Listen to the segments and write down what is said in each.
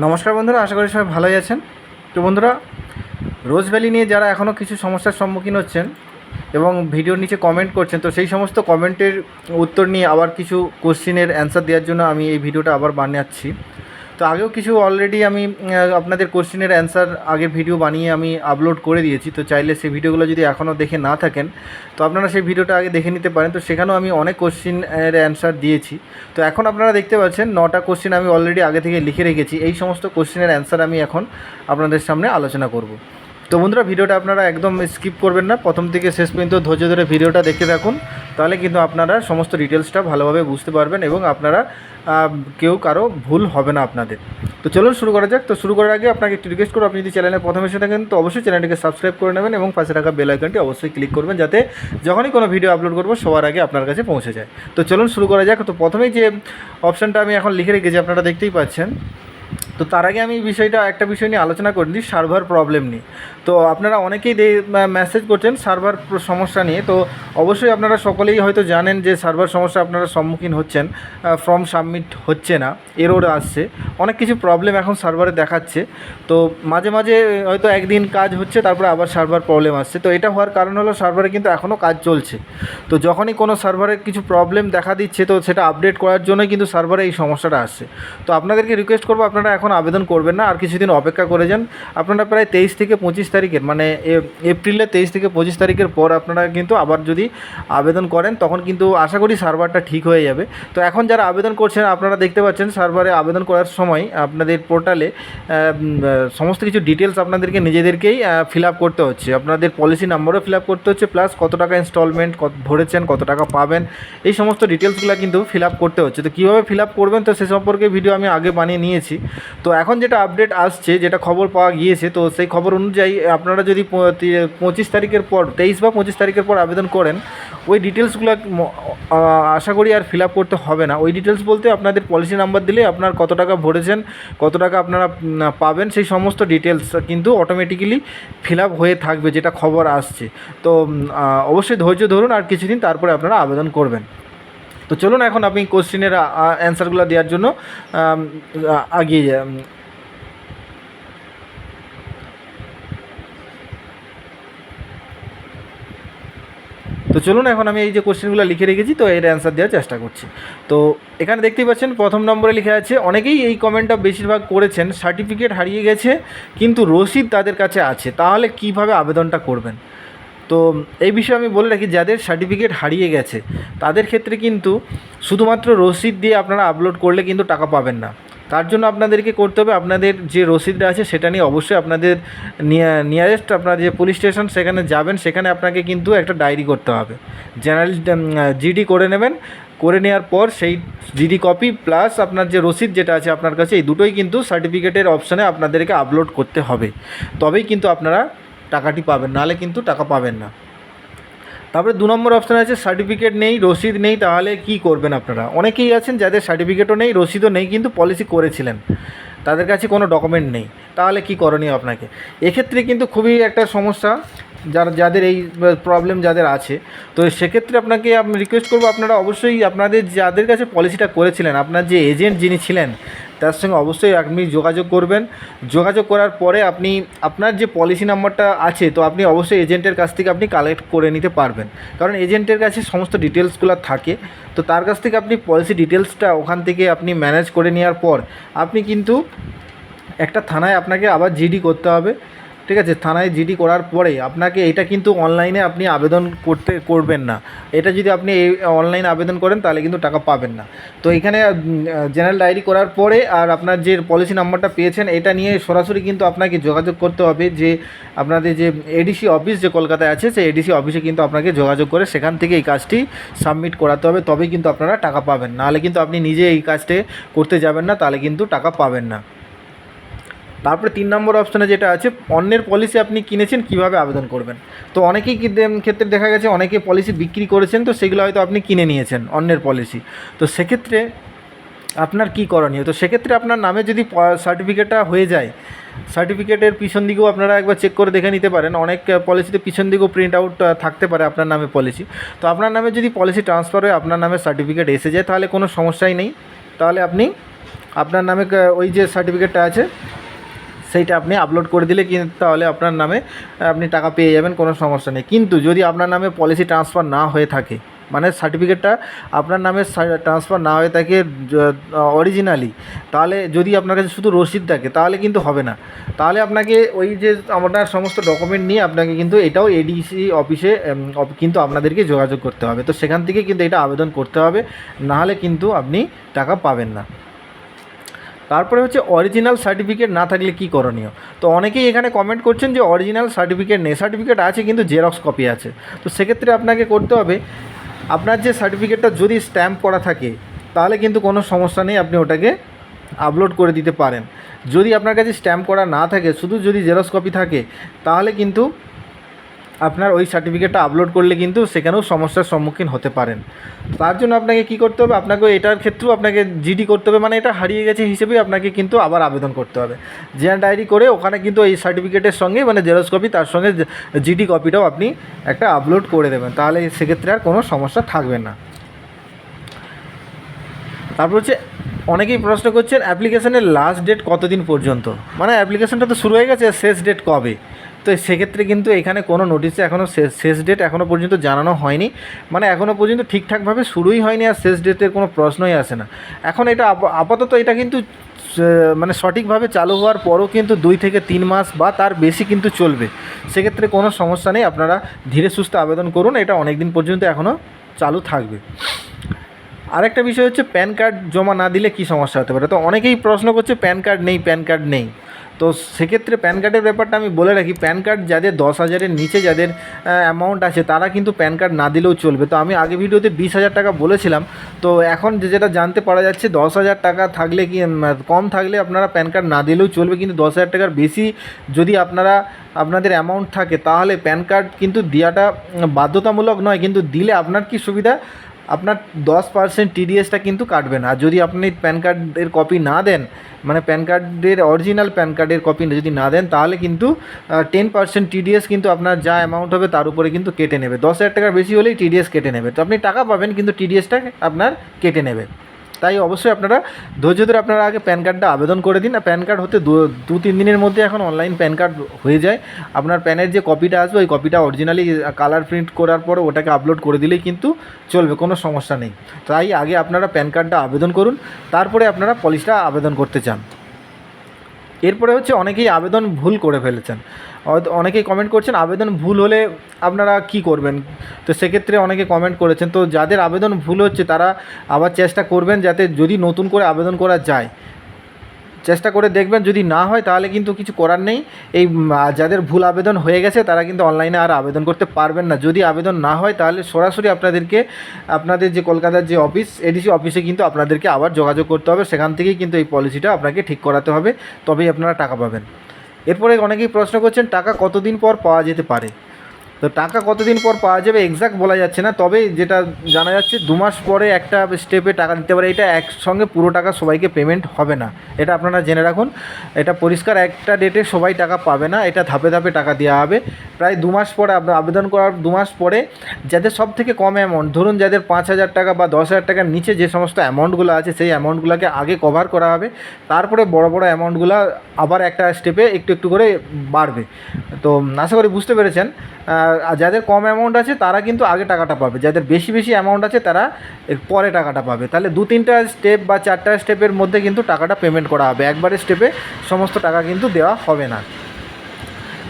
নমস্কার বন্ধুরা, আশা করি সবাই ভালোই আছেন। তো বন্ধুরা, রোজ ভ্যালি নিয়ে যারা এখনও কিছু সমস্যার সম্মুখীন হচ্ছেন এবং ভিডিওর নিচে কমেন্ট করছেন, তো সেই সমস্ত কমেন্টের উত্তর নিয়ে আবার কিছু কোশ্চিনের অ্যান্সার দেওয়ার জন্য আমি এই ভিডিওটা আবার বানাচ্ছি তো আগেও কিছু অলরেডি আমি আপনাদের কোশ্চেনের অ্যান্সার আগের ভিডিও বানিয়ে আমি আপলোড করে দিয়েছি। তো চাইলে সেই ভিডিওগুলো যদি এখনও দেখে না থাকেন, তো আপনারা সেই ভিডিওটা আগে দেখে নিতে পারেন। তো সেখানেও আমি অনেক কোশ্চেনের অ্যান্সার দিয়েছি। তো এখন আপনারা দেখতে পাচ্ছেন, নটা কোশ্চিন আমি অলরেডি আগে থেকে লিখে রেখেছি। এই সমস্ত কোশ্চেনের অ্যান্সার আমি এখন আপনাদের সামনে আলোচনা করব। তো বন্ধুরা, ভিডিওটা আপনারা একদম স্কিপ করবেন না। প্রথম থেকে শেষ পর্যন্ত ধৈর্য ধরে ভিডিওটা দেখতে থাকুন। তাহলে কিন্তু আপনারা সমস্ত ডিটেলসটা ভালোভাবে বুঝতে পারবেন এবং আপনারা কেউ কারও ভুল হবে না আপনাদের। তো চলুন শুরু করা যাক। তো শুরু করার আগে আপনাকে একটু রিকোয়েস্ট করব। আপনি যদি চ্যানেলে প্রথমে এসে থাকেন, তো অবশ্যই চ্যানেলটিকে সাবস্ক্রাইব করে নেবেন এবং পাশে থাকা বেল আইকনটি অবশ্যই ক্লিক করবেন যাতে যখনই কোনো ভিডিও আপলোড করব, সবার আগে আপনার কাছে পৌঁছে যায়। তো চলুন শুরু করা যাক। তো প্রথমেই যে অপশানটা আমি এখন লিখে রেখেছি, আপনারা দেখতেই পাচ্ছেন। তো তার আগে আমি বিষয়টা একটা বিষয় নিয়ে আলোচনা করে দিই সার্ভার প্রবলেম নিয়ে। তো আপনারা অনেকেই মেসেজ করছেন সার্ভার সমস্যা নিয়ে। তো অবশ্যই আপনারা সকলেই হয়তো জানেন যে সার্ভার সমস্যা আপনারা সম্মুখীন হচ্ছেন ফর্ম সাবমিট হচ্ছে না এরোর আসছে। অনেক কিছু প্রবলেম এখন সার্ভারে দেখাচ্ছে। তো মাঝে মাঝে হয়তো একদিন কাজ হচ্ছে, তারপরে আবার সার্ভার প্রবলেম আসছে। তো এটা হওয়ার কারণ হলো সার্ভারে কিন্তু এখনও কাজ চলছে। তো যখনই কোনো সার্ভারে কিছু প্রবলেম দেখা দিচ্ছে, তো সেটা আপডেট করার জন্যই কিন্তু সার্ভারে এই সমস্যাটা আসছে। তো আপনাদেরকে রিকোয়েস্ট করব আপনারা এখন আবেদন করবেন না, আর কিছুদিন অপেক্ষা করে যান। আপনারা প্রায় তেইশ থেকে পঁচিশ তারিখের মানে এপ্রিলের তেইশ থেকে পঁচিশ তারিখের পর আপনারা কিন্তু আবার যদি আবেদন করেন, তখন কিন্তু আশা করি সার্ভারটা ঠিক হয়ে যাবে। তো এখন যারা আবেদন করছেন, আপনারা দেখতে পাচ্ছেন সার্ভারে আবেদন করার সময় আপনাদের পোর্টালে সমস্ত কিছু ডিটেলস আপনাদেরকে নিজেদেরকেই ফিল আপ করতে হচ্ছে। আপনাদের পলিসি নাম্বারও ফিল আপ করতে হচ্ছে, প্লাস কত টাকা ইনস্টলমেন্ট কত, ভরেছেন, কত টাকা পাবেন, এই সমস্ত ডিটেলসগুলো কিন্তু ফিল আপ করতে হচ্ছে। তো কীভাবে ফিল আপ করবেন, তো সে সম্পর্কে ভিডিও আমি আগে বানিয়ে নিয়েছি। তো এখন যেটা আপডেট আসছে, যেটা খবর পাওয়া গিয়েছে, তো সেই খবর অনুযায়ী আপনারা যদি পঁচিশ তারিখের পর, তেইশ বা পঁচিশ তারিখের পর আবেদন করেন, ওই ডিটেলসগুলো আশা করি আর ফিল আপ করতে হবে না। ওই ডিটেলস বলতে আপনাদের পলিসি নাম্বার দিলে আপনার কত টাকা ভরেছেন, কত টাকা আপনারা পাবেন, সেই সমস্ত ডিটেলস কিন্তু অটোমেটিক্যালি ফিল আপ হয়ে থাকবে, যেটা খবর আসছে। তো অবশ্যই ধৈর্য ধরুন আর কিছুদিন তারপরে আপনারা আবেদন করবেন। তো চলুন এখন আপনি কোশ্চেনের অ্যান্সারগুলো দেওয়ার জন্য আগিয়ে তো চলুন এখন আমি এই যে কোশ্চেনগুলো লিখে রেখেছি, তো এর অ্যান্সার দেওয়ার চেষ্টা করছি। তো এখানে দেখতেই পাচ্ছেন, প্রথম নম্বরে লেখা আছে, অনেকেই এই কমেন্টটা বেশিরভাগ করেছেন, সার্টিফিকেট হারিয়ে গেছে, কিন্তু রসিদ তাদের কাছে আছে, তাহলে কীভাবে আবেদনটা করবেন? তো এই বিষয়ে আমি বলে রাখি, যাদের সার্টিফিকেট হারিয়ে গেছে, তাদের ক্ষেত্রে কিন্তু শুধুমাত্র রসিদ দিয়ে আপনারা আপলোড করলে কিন্তু টাকা পাবেন না। তার জন্য আপনাদেরকে করতে হবে, আপনাদের যে রসিদটা আছে সেটা নিয়ে অবশ্যই আপনাদের নিয়ারেস্ট আপনার যে পুলিশ স্টেশন সেখানে যাবেন, সেখানে আপনাকে কিন্তু একটা ডায়েরি করতে হবে। জেনারেল জিডি করে নেবেন, করে নেওয়ার পর সেই জিডি কপি প্লাস আপনার যে রসিদ যেটা আছে আপনার কাছে, এই দুটোই কিন্তু সার্টিফিকেটের অপশানে আপনাদেরকে আপলোড করতে হবে। তবেই কিন্তু আপনারা টাকাটি পাবেন, নাহলে কিন্তু টাকা পাবেন না। তারপরে দু নম্বর অপশান আছে সার্টিফিকেট নেই, রসিদ নেই, তাহলে কি করবেন আপনারা? অনেকেই আছেন যাদের সার্টিফিকেটও নেই, রসিদও নেই, কিন্তু পলিসি করেছিলেন। তাদের কাছে কোনো ডকুমেন্ট নেই। তাহলে কি করণীয় আপনাকে? এক্ষেত্রে কিন্তু খুবই একটা সমস্যা, যার, যাদের এই প্রবলেম যাদের আছে। তো সেক্ষেত্রে আপনাকে আমি রিকোয়েস্ট করব, আপনারা অবশ্যই আপনাদের, যাদের কাছে পলিসিটা করেছিলেন, আপনার যে এজেন্ট যিনি ছিলেন তার সঙ্গে অবশ্যই আপনি যোগাযোগ করবেন। যোগাযোগ করার পরে আপনি, আপনার যে পলিসি নাম্বারটা আছে, তো আপনি অবশ্যই এজেন্টের কাছ থেকে আপনি কালেক্ট করে নিতে পারবেন। কারণ এজেন্টের কাছে সমস্ত ডিটেলসগুলো থাকে। তো তার কাছ থেকে আপনি পলিসি ডিটেলসটা ওখান থেকে আপনি ম্যানেজ করে নেওয়ার পর, আপনি কিন্তু একটা থানায় আপনাকে আবার জিডি করতে হবে। ঠিক আছে, থানায় জিডি করার পরে আপনাকে এটা কিন্তু অনলাইনে আপনি আবেদন করতে, করবেন না। এটা যদি আপনি অনলাইনে আবেদন করেন, তাহলে কিন্তু টাকা পাবেন না। তো এখানে জেনারেল ডায়েরি করার পরে আর আপনার যে পলিসি নাম্বারটা পেয়েছেন, এটা নিয়ে সরাসরি কিন্তু আপনাকে যোগাযোগ করতে হবে যে, আপনাদের যে এডিসি অফিস যে কলকাতায় আছে, সেই এডিসি অফিসে কিন্তু আপনাকে যোগাযোগ করে সেখান থেকে এই কাজটি সাবমিট করাতে হবে। তবেই কিন্তু আপনারা টাকা পাবেন। নাহলে কিন্তু আপনি নিজে এই কাজটি করতে যাবেন না, তাহলে কিন্তু টাকা পাবেন না। তারপরে তিন নম্বর অপশানে যেটা আছে, অন্যের পলিসি আপনি কিনেছেন, কীভাবে আবেদন করবেন? তো অনেকেই ক্ষেত্রে দেখা গেছে অনেকে পলিসি বিক্রি করেছেন, তো সেগুলো হয়তো আপনি কিনে নিয়েছেন অন্যের পলিসি তো সেক্ষেত্রে আপনার কি করণীয়? তো সেক্ষেত্রে আপনার নামে যদি সার্টিফিকেটটা হয়ে যায় সার্টিফিকেটের পিছন দিকেও আপনারা একবার চেক করে দেখে নিতে পারেন। অনেক পলিসিতে পিছন দিকেও প্রিন্ট আউট থাকতে পারে আপনার নামে পলিসি তো আপনার নামে যদি পলিসি ট্রান্সফার হয়ে, আপনার নামে সার্টিফিকেট এসে যায়, তাহলে কোনো সমস্যাই নেই। তাহলে আপনি আপনার নামে ওই যে সার্টিফিকেটটা আছে সেইটা আপনি আপলোড করে দিলে কিন্তু তাহলে আপনার নামে আপনি টাকা পেয়ে যাবেন, কোনো সমস্যা নেই। কিন্তু যদি আপনার নামে পলিসি ট্রান্সফার না হয়ে থাকে মানে সার্টিফিকেটটা আপনার নামে ট্রান্সফার না হয়ে থাকে অরিজিনালি তাহলে যদি আপনার কাছে শুধু রসিদ থাকে, তাহলে কিন্তু হবে না। তাহলে আপনাকে ওই যে আপনার সমস্ত ডকুমেন্ট নিয়ে আপনাকে কিন্তু এটাও এডিসি অফিসে কিন্তু আপনাদেরকে যোগাযোগ করতে হবে। তো সেখান থেকে কিন্তু এটা আবেদন করতে হবে, নাহলে কিন্তু আপনি টাকা পাবেন না। তারপরে হচ্ছে অরিজিনাল সার্টিফিকেট না থাকলে কি করণীয়? তো অনেকেই এখানে কমেন্ট করছেন যে অরিজিনাল সার্টিফিকেট নেই সার্টিফিকেট আছে কিন্তু জেরক্স কপি আছে। তো সেক্ষেত্রে আপনাকে করতে হবে, আপনার যে সার্টিফিকেটটা যদি স্ট্যাম্প করা থাকে, তাহলে কিন্তু কোনো সমস্যা নেই, আপনি ওটাকে আপলোড করে দিতে পারেন। যদি আপনার কাছে স্ট্যাম্প করা না থাকে, শুধু যদি জেরক্স কপি থাকে, তাহলে কিন্তু আপনার ওই সার্টিফিকেটটা আপলোড করলে কিন্তু সেখানেও সমস্যার সম্মুখীন হতে পারেন। তার জন্য আপনাকে কি করতে হবে? আপনাকে এটার ক্ষেত্রেও আপনাকে জিডি করতে হবে মানে এটা হারিয়ে গেছে হিসেবেই আপনাকে কিন্তু আবার আবেদন করতে হবে। জেনারেল ডায়েরি করে ওখানে কিন্তু এই সার্টিফিকেটের সঙ্গে মানে জেরক্স কপি তার সঙ্গে জিডি কপিটাও আপনি একটা আপলোড করে দেবেন। তাহলে সেক্ষেত্রে আর কোনো সমস্যা থাকবে না। তারপর হচ্ছে, অনেকেই প্রশ্ন করছেন অ্যাপ্লিকেশনের লাস্ট ডেট কতদিন পর্যন্ত? মানে অ্যাপ্লিকেশনটা তো শুরু হয়ে গেছে, শেষ ডেট কবে? তো সেক্ষেত্রে কিন্তু এখানে কোনো নোটিশে এখনও শেষ ডেট এখনও পর্যন্ত জানানো হয়নি। মানে এখনও পর্যন্ত ঠিকঠাকভাবে শুরুই হয়নি আর শেষ ডেটের কোনো প্রশ্নই আসে না। এখন এটা আপ- আপাতত এটা কিন্তু মানে সঠিকভাবে চালু হওয়ার পরও কিন্তু দুই থেকে তিন মাস বা তার বেশি কিন্তু চলবে। সেক্ষেত্রে কোনো সমস্যা নেই, আপনারা ধীরে সুস্থে আবেদন করুন, এটা অনেক দিন পর্যন্ত এখনও চালু থাকবে। আরেকটা বিষয় হচ্ছে প্যান কার্ড জমা না দিলে কি সমস্যা হতে পারে? তো অনেকেই প্রশ্ন করছে প্যান কার্ড নেই, প্যান কার্ড নেই। তো সেক্ষেত্রে প্যান কার্ডের ব্যাপারটা আমি বলে রাখি, প্যান কার্ড যাদের দশ হাজারের নিচে যাদের অ্যামাউন্ট আছে, তারা কিন্তু প্যান কার্ড না দিলেও চলবে। তো আমি আগে ভিডিওতে বিশ হাজার টাকা বলেছিলাম। তো এখন যেটা জানতে পারা যাচ্ছে, দশ হাজার টাকা থাকলে কি কম থাকলে আপনারা প্যান কার্ড না দিলেও চলবে। কিন্তু দশ হাজার টাকার বেশি যদি আপনারা, আপনাদের অ্যামাউন্ট থাকে, তাহলে প্যান কার্ড কিন্তু দেওয়াটা বাধ্যতামূলক নয়। কিন্তু দিলে আপনার কি সুবিধা? আপনার দশ পার্সেন্ট টিডিএসটা কিন্তু কাটবে না। আর যদি আপনি প্যান কার্ডের কপি না দেন মানে প্যান কার্ডের অরিজিনাল প্যান কার্ডের কপি যদি না দেন, তাহলে কিন্তু টেন পার্সেন্ট টিডিএস কিন্তু আপনার যা অ্যামাউন্ট হবে তার উপরে কিন্তু কেটে নেবে। দশ হাজার টাকার বেশি হলেই টিডিএস কেটে নেবে। তো আপনি টাকা পাবেন, কিন্তু টিডিএসটা আপনার কেটে নেবে। তাই অবশ্যই আপনারা ধৈর্য ধরে আপনারা আগে প্যান কার্ডটা আবেদন করে দিন। প্যান কার্ড হতে দু তিন দিনের মধ্যে এখন অনলাইন প্যান কার্ড হয়ে যায়। আপনার প্যানের যে কপিটা আসবে, ওই কপিটা অরিজিনালি কালার প্রিন্ট করার পর ওটাকে আপলোড করে দিলেই কিন্তু চলবে, কোনো সমস্যা নেই। তাই আগে আপনারা প্যান কার্ডটা আবেদন করুন। তারপরে আপনারা পলিসটা আবেদন করতে চান। এরপরে হচ্ছে অনেকেই আবেদন ভুল করে ফেলেছেন। অনেকেই কমেন্ট করছেন, আবেদন ভুল হলে আপনারা কি করবেন? তো সেক্ষেত্রে অনেকে কমেন্ট করেছেন। তো যাদের আবেদন ভুল হচ্ছে, তারা আবার চেষ্টা করবেন যাতে যদি নতুন করে আবেদন করা যায়। চেষ্টা করে দেখবেন, যদি না হয় তাহলে কিন্তু কিছু করার নেই। এই যাদের ভুল আবেদন হয়ে গেছে, তারা কিন্তু অনলাইনে আর আবেদন করতে পারবেন না। যদি আবেদন না হয়, তাহলে সরাসরি আপনাদেরকে, আপনাদের যে কলকাতার যে অফিস, এডিসি অফিসে কিন্তু আপনাদেরকে আবার যোগাযোগ করতে হবে। সেখান থেকেই কিন্তু এই পলিসিটা আপনাকে ঠিক করাতে হবে, তবেই আপনারা টাকা পাবেন। এরপরে অনেকেই প্রশ্ন করছেন, টাকা কতদিন পর পাওয়া যেতে পারে? তো টাকা কতদিন পর পাওয়া যাবে? এক্সাক্ট বলা যাচ্ছে না। তবে যেটা জানা যাচ্ছে, দু মাস পরে একটা স্টেপে টাকা দিতে পারে। এটা একসঙ্গে পুরো টাকা সবাইকে পেমেন্ট হবে না। এটা আপনারা জেনে রাখুন। এটা পরিষ্কার। একটা ডেটে সবাই টাকা পাবে না। এটা ধাপে ধাপে টাকা দেওয়া হবে। প্রায় দু মাস পরে আব- আবেদন করার দু মাস পরে যাদের সব থেকে কম অ্যামাউন্ট ধরুন যাদের পাঁচ হাজার টাকা বা দশ হাজার টাকার নিচে যে সমস্ত অ্যামাউন্টগুলো আছে, সেই অ্যামাউন্টগুলোকে আগে কভার করা হবে। তারপরে বড় বড় অ্যামাউন্টগুলো আবার একটা স্টেপে একটু একটু করে বাড়বে। তো আশা করি বুঝতে পেরেছেন। যাদের কম অ্যামাউন্ট আছে, তারা কিন্তু আগে টাকাটা পাবে। যাদের বেশি বেশি অ্যামাউন্ট আছে, তারা পরে টাকাটা পাবে। তাহলে দু, তিনটা স্টেপ বা চারটা স্টেপের মধ্যে কিন্তু টাকাটা পেমেন্ট করা হবে। একবারে স্টেপে সমস্ত টাকা কিন্তু দেওয়া হবে না।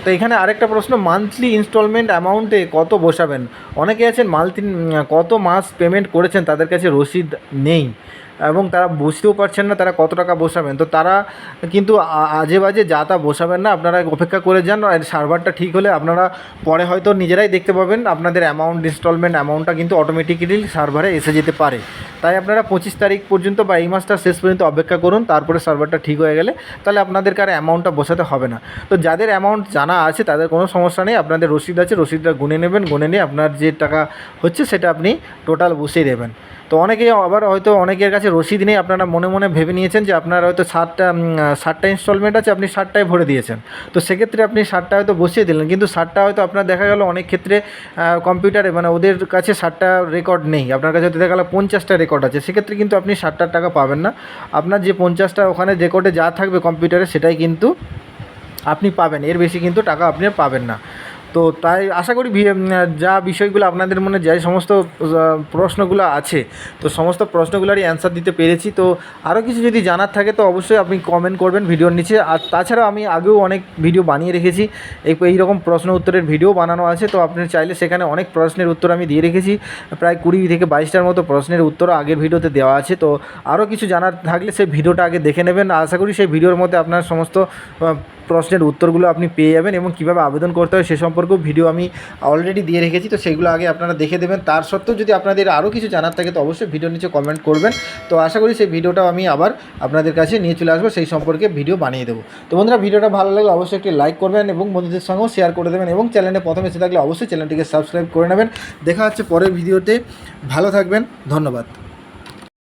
তো এখানে আরেকটা প্রশ্ন মান্থলি ইনস্টলমেন্ট অ্যামাউন্টে কত বসাবেন? অনেকে আছেন মান্থলি কত মাস পেমেন্ট করেছেন, তাদের কাছে রসিদ নেই। এবং তারা বুঝতেও পারছেন না তারা কত টাকা বসাবেন। তো তারা কিন্তু আজে বাজে যা তা বসাবেন না, আপনারা অপেক্ষা করে যান, আর সার্ভারটা ঠিক হলে আপনারা পরে হয়তো নিজেরাই দেখতে পাবেন আপনাদের অ্যামাউন্ট ইনস্টলমেন্ট অ্যামাউন্টটা কিন্তু অটোমেটিক্যালি সার্ভারে এসে যেতে পারে। তাই আপনারা পঁচিশ তারিখ পর্যন্ত বা এই মাসটা শেষ পর্যন্ত অপেক্ষা করুন, তারপরে সার্ভারটা ঠিক হয়ে গেলে তাহলে আপনাদেরকে আর অ্যামাউন্টটা বসাতে হবে না। তো যাদের অ্যামাউন্ট জানা আছে, তাদের কোনো সমস্যা নেই, আপনাদের রসিদ আছে, রসিদটা গুনে নেবেন, গুনে নিয়ে আপনার যে টাকা হচ্ছে, সেটা আপনি টোটাল বসিয়ে দেবেন। তো অনেকেই আবার হয়তো অনেকের কাছে রসিদ নেই আপনারা মনে মনে ভেবে নিয়েছেন যে আপনার হয়তো উম, ষাটটা ইনস্টলমেন্ট আছে আপনি ষাটটায় ভরে দিয়েছেন। তো সেক্ষেত্রে আপনি ষাটটা হয়তো বসিয়ে দিলেন কিন্তু ষাটটা হয়তো আপনার দেখা গেল অনেক ক্ষেত্রে কম্পিউটারে মানে ওদের কাছে ষাটটা রেকর্ড নেই আপনার কাছে দেখা গেলো পঞ্চাশটা রেকর্ড আছে। সেক্ষেত্রে কিন্তু আপনি ষাটটার টাকা পাবেন না। আপনার যে পঞ্চাশটা ওখানে রেকর্ডে যা থাকবে কম্পিউটারে সেটাই কিন্তু আপনি পাবেন। এর বেশি কিন্তু টাকা আপনি পাবেন না। তো তাই আশা করি যা বিষয়গুলো আপনাদের মনে যে সমস্ত প্রশ্নগুলো আছে, তো সমস্ত প্রশ্নগুলোরই অ্যান্সার দিতে পেরেছি। তো আরও কিছু যদি জানার থাকে, তো অবশ্যই আপনি কমেন্ট করবেন ভিডিওর নিচে। আর তাছাড়া আমি আগেও অনেক ভিডিও বানিয়ে রেখেছি। এই এইরকম প্রশ্ন উত্তরের ভিডিও বানানো আছে, তো আপনি চাইলে সেখানে অনেক প্রশ্নের উত্তর আমি দিয়ে রেখেছি। প্রায় কুড়ি থেকে বাইশটার মতো প্রশ্নের উত্তর আগের ভিডিওতে দেওয়া আছে। তো আরও কিছু জানার থাকলে সেই ভিডিওটা আগে দেখে নেবেন। আশা করি সেই ভিডিওর মধ্যে আপনার সমস্ত প্রশ্নের উত্তরগুলো আপনি পেয়ে যাবেন এবং কীভাবে আবেদন করতে হয় সে সম্পর্কেও ভিডিও আমি অলরেডি দিয়ে রেখেছি, তো সেইগুলো আগে আপনারা দেখে দেবেন। তার সত্ত্বেও যদি আপনাদের আরও কিছু জানার থাকে, তো অবশ্যই ভিডিওর নিচে কমেন্ট করবেন। তো আশা করি সেই ভিডিওটাও আমি আবার আপনাদের কাছে নিয়ে চলে আসব, সেই সম্পর্কে ভিডিও বানিয়ে দেবো। তো বন্ধুরা, ভিডিওটা ভালো লাগলে অবশ্যই একটি লাইক করবেন এবং বন্ধুদের সঙ্গেও শেয়ার করে দেবেন এবং চ্যানেলে প্রথমে এসে থাকলে অবশ্যই চ্যানেলটিকে সাবস্ক্রাইব করে নেবেন। দেখা হচ্ছে পরের ভিডিওতে। ভালো থাকবেন, ধন্যবাদ।